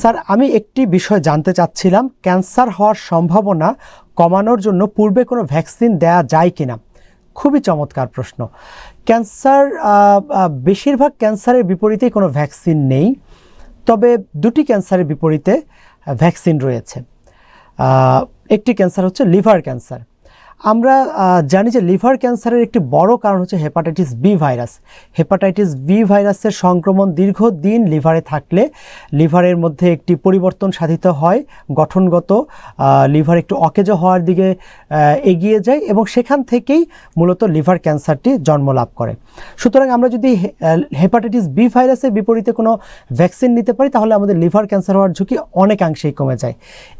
Sir, আমি একটি বিষয় জানতে চাচ্ছিলাম, ক্যান্সার হওয়ার সম্ভাবনা কমানোর জন্য পূর্বে কোনো ভ্যাকসিন দেয়া যায় কিনা? খুবই চমৎকার প্রশ্ন। ক্যান্সার বেশিরভাগ ক্যান্সারের বিপরীতেই কোনো ভ্যাকসিন নেই, তবে দুটি ক্যান্সারের বিপরীতে ভ্যাকসিন রয়েছে। একটি ক্যান্সার হচ্ছে লিভার ক্যান্সার। আমরা জানি যে লিভার ক্যান্সারের একটি বড় কারণ হচ্ছে hepatitis B virus. Hepatitis B ভাইরাসের সংক্রমণ দীর্ঘদিন লিভারে থাকলে লিভারের মধ্যে একটি পরিবর্তন সাধিত হয়, গঠনগত লিভার একটু অকেজ হওয়ার দিকে এগিয়ে যায় এবং সেখান থেকেই মূলত লিভার ক্যান্সারটি জন্ম লাভ করে। সুতরাং আমরা যদি হেপাটাইটিস বি ভাইরাসের বিপরীতে কোনো ভ্যাকসিন নিতে পারি, তাহলে আমাদের লিভার ক্যান্সার হওয়ার ঝুঁকি অনেকাংশেই কমে যায়।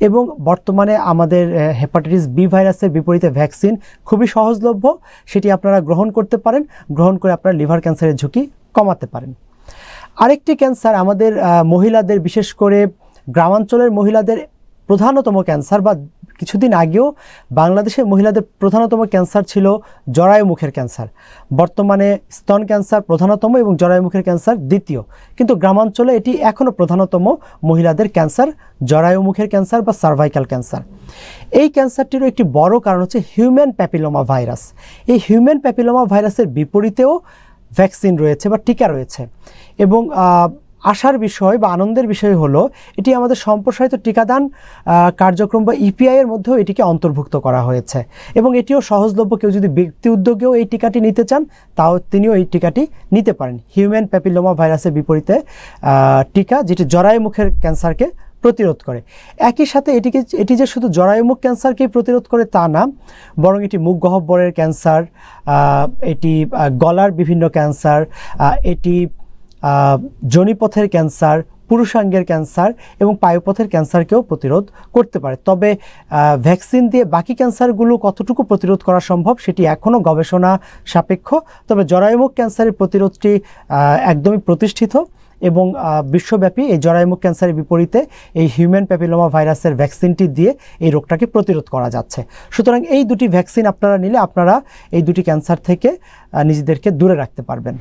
এবং বর্তমানে আমাদের হেপাটাইটিস বি ভাইরাসের বিপরীতে ভ্যাকসিন খুবই সহজলভ্য, সেটি আপনারা গ্রহণ করতে পারেন, গ্রহণ করে আপনারা লিভার ক্যান্সারের ঝুঁকি কমাতে পারেন। আরেকটি ক্যান্সার আমাদের মহিলাদের, বিশেষ করে গ্রামাঞ্চলের মহিলাদের প্রধানতম ক্যান্সার বা কিছুদিন আগেও বাংলাদেশের মহিলাদের প্রধানতম ক্যান্সার ছিল জরায়ু মুখের ক্যান্সার। বর্তমানে স্তন ক্যান্সার প্রধানতম এবং জরায়ু মুখের ক্যান্সার দ্বিতীয়। কিন্তু গ্রামাঞ্চলে এটি এখনও প্রধানতম মহিলাদের ক্যান্সার, জরায়ু মুখের ক্যান্সার বা সার্ভাইকাল ক্যান্সার। এই ক্যান্সারটিরও একটি বড় কারণ হচ্ছে হিউম্যান প্যাপিলোমা ভাইরাস। এই হিউম্যান প্যাপিলোমা ভাইরাসের বিপরীতেও ভ্যাকসিন রয়েছে বা টিকা রয়েছে এবং আশার বিষয় বা আনন্দের বিষয় হলো, এটি আমাদের সম্প্রসারিত টিকাদান কার্যক্রম বা ইপিআই এর মধ্যেও এটিকে অন্তর্ভুক্ত করা হয়েছে। এবং এটিও সহজলভ্য, কেউ যদি ব্যক্তি উদ্যোগেও এই টিকাটি নিতে চান, তাও তিনিও এই টিকাটি নিতে পারেন। হিউম্যান প্যাপিলোমা ভাইরাসের বিপরীতে টিকা যেটি জরায়ুমুখের ক্যান্সারকে প্রতিরোধ করে। একই সাথে এটিকে, এটি যে শুধু জরায়ুমুখ ক্যান্সারকেই প্রতিরোধ করে তা না, বরং এটি মুখ গহ্বরের ক্যান্সার এটি গলার বিভিন্ন ক্যান্সার এটি আহ, যোনিপথের ক্যান্সার পুরুষাঙ্গের ক্যান্সার এবং পায়ুপথের ক্যান্সারকেও প্রতিরোধ করতে পারে। তবে ভ্যাকসিন দিয়ে বাকি ক্যান্সারগুলো কতটুকু প্রতিরোধ করা সম্ভব সেটি এখনও গবেষণা সাপেক্ষ। তবে জরায়ুমুখ ক্যান্সারের প্রতিরোধটি একদমই প্রতিষ্ঠিত এবং বিশ্বব্যাপী এই জরায়ুমুখ ক্যান্সারের বিপরীতে এই হিউম্যান প্যাপিলোমা ভাইরাসের ভ্যাকসিনটি দিয়ে এই রোগটাকে প্রতিরোধ করা যাচ্ছে। সুতরাং এই দুটি ভ্যাকসিন আপনারা নিলে আপনারা এই দুটি ক্যান্সার থেকে নিজেদেরকে দূরে রাখতে পারবেন।